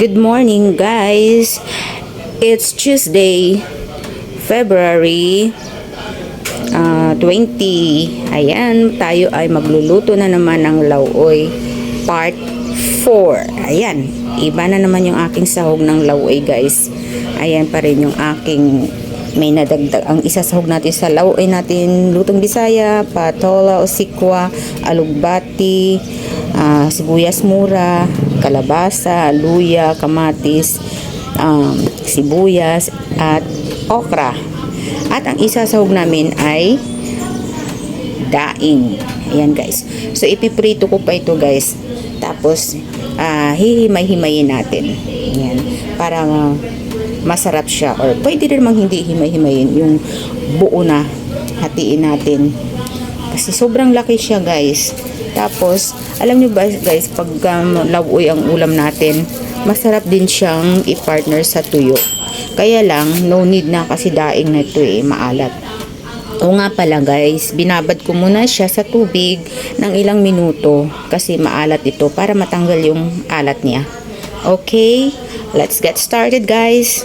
Good morning guys. It's Tuesday, February ah, 20. Ayan, tayo ay magluluto na naman ng lauoy part 4. Ayan, iba na naman yung aking sahog ng lauoy guys. Ayan pa rin yung aking may nadagdag ang isa sahog natin sa lauoy natin lutong bisaya, patola o sikwa, alugbati, ah, sibuyas mura, kalabasa, luya, kamatis, um, sibuyas, at okra. At ang isa sahog namin ay daing. Ayan guys. So ipiprito ko pa ito guys. Tapos ah, hihimay-himayin natin. Ayan. Para ah, masarap siya. Or pwede rin mang hindi himay-himayin. Yung buo na hatiin natin. Kasi sobrang laki siya guys. Tapos, alam nyo ba guys, pag um, lawoy ang ulam natin, masarap din siyang i-partner sa tuyo. Kaya lang, no need na kasi daing na ito eh, maalat. O nga pala guys, binabad ko muna siya sa tubig ng ilang minuto kasi maalat ito para matanggal yung alat niya. Okay, let's get started guys.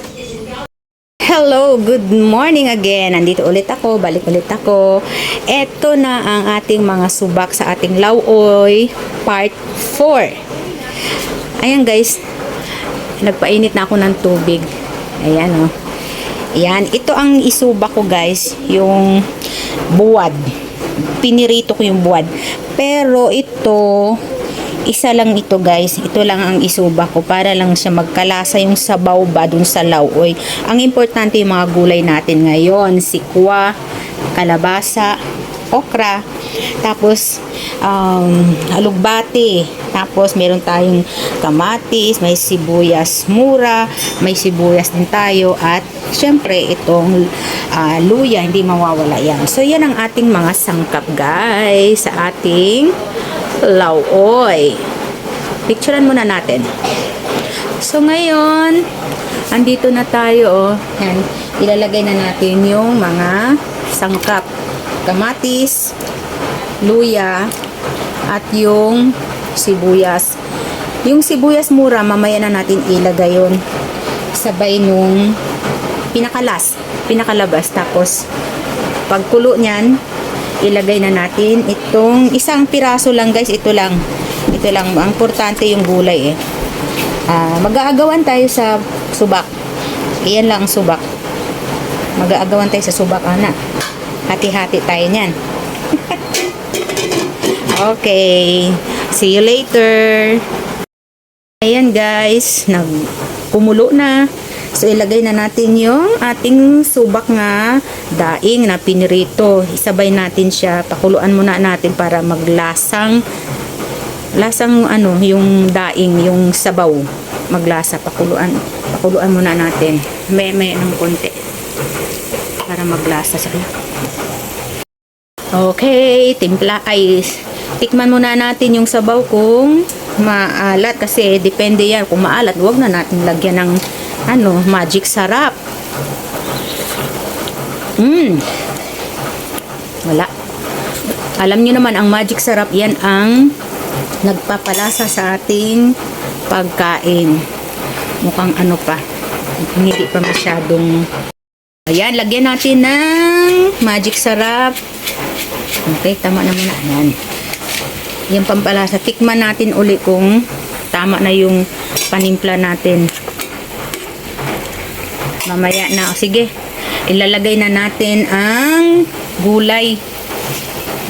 Hello, good morning again. Nandito ulit ako, balik ulit ako. Ito na ang ating mga subak sa ating lauoy part 4. Ayan guys, nagpainit na ako ng tubig. Ayan oh. Ayan, ito ang isubak ko guys, yung buwad. Pinirito ko yung buwad. Pero ito, isa lang ito guys. Ito lang ang isubak ko para lang siya magkalasa yung sabaw ba dun sa lauoy. Ang importante yung mga gulay natin ngayon. Sikwa, kalabasa, okra, tapos um, alugbati, tapos meron tayong kamatis, may sibuyas mura, may sibuyas din tayo at syempre itong ah, luya, hindi mawawala yan. So yan ang ating mga sangkap guys sa ating lauoy. Picturean muna natin. So ngayon, andito na tayo. Oh. Yan, ilalagay na natin yung mga sangkap. Kamatis, luya, at yung sibuyas. Yung sibuyas mura, mamaya na natin ilagay yun. Sabay nung pinakalas, pinakalabas. Tapos, pagkulo niyan, ilagay na natin itong isang piraso lang guys, ito lang. Ito lang, ang importante yung gulay eh. Ah, mag-aagawan tayo sa subak. Iyan lang ang subak. Mag-aagawan tayo sa subak, ana. Hati-hati tayo niyan. okay. See you later. Ayan guys, nag kumulo na. So ilagay na natin yung ating subak nga daing na pinirito. Isabay natin siya, pakuluan muna natin para maglasang lasang ano, yung daing, yung sabaw. Maglasa, pakuluan. Pakuluan muna natin. May may ng konti para maglasa sa Okay, timpla ay tikman muna natin yung sabaw kung maalat kasi depende yan kung maalat wag na natin lagyan ng ano magic sarap mm. wala alam nyo naman ang magic sarap yan ang nagpapalasa sa ating pagkain mukhang ano pa hindi pa masyadong ayan lagyan natin ng magic sarap Okay, tama na. Ayan. Yung pampalasa. Tikman natin uli kung tama na yung panimpla natin. Mamaya na. Sige. Ilalagay na natin ang gulay.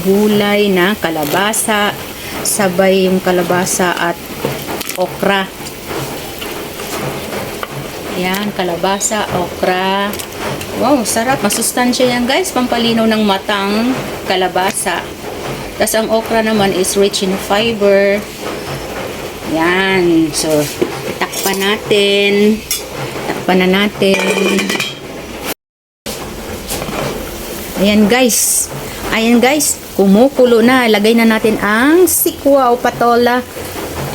Gulay na kalabasa. Sabay yung kalabasa at okra. Yan, kalabasa, okra. Wow, sarap. Masustansya yan guys. Pampalinaw ng matang kalabasa. Tapos ang okra naman is rich in fiber. Yan. So, takpan natin. Takpan na natin. Ayan guys. Ayan guys. Kumukulo na. Lagay na natin ang sikwa o patola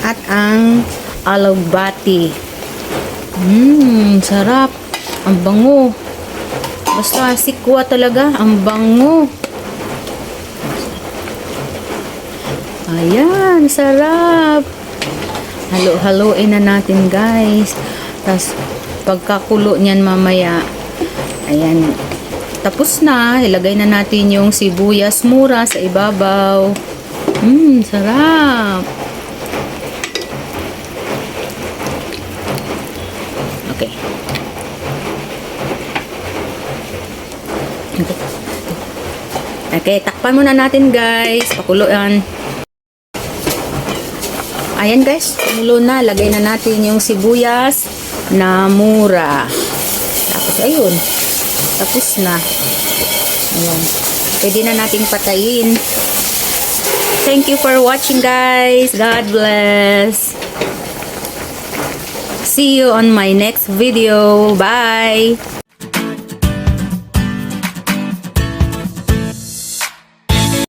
at ang alugbati. Mmm, sarap. Ang bango. Basta sikwa talaga. Ang bango. Ayan, sarap. Halo-haloin na natin guys. Tapos pagkakulo niyan mamaya, ayan, tapos na. Ilagay na natin yung sibuyas mura sa ibabaw. Mmm, sarap. Okay. Okay. Takpan muna natin guys. Pakuluan. Ayan guys, kumulo na. Lagay na natin yung sibuyas na mura. Tapos ayun. Tapos na. Ayan. Pwede na nating patayin. Thank you for watching guys. God bless. See you on my next video. Bye.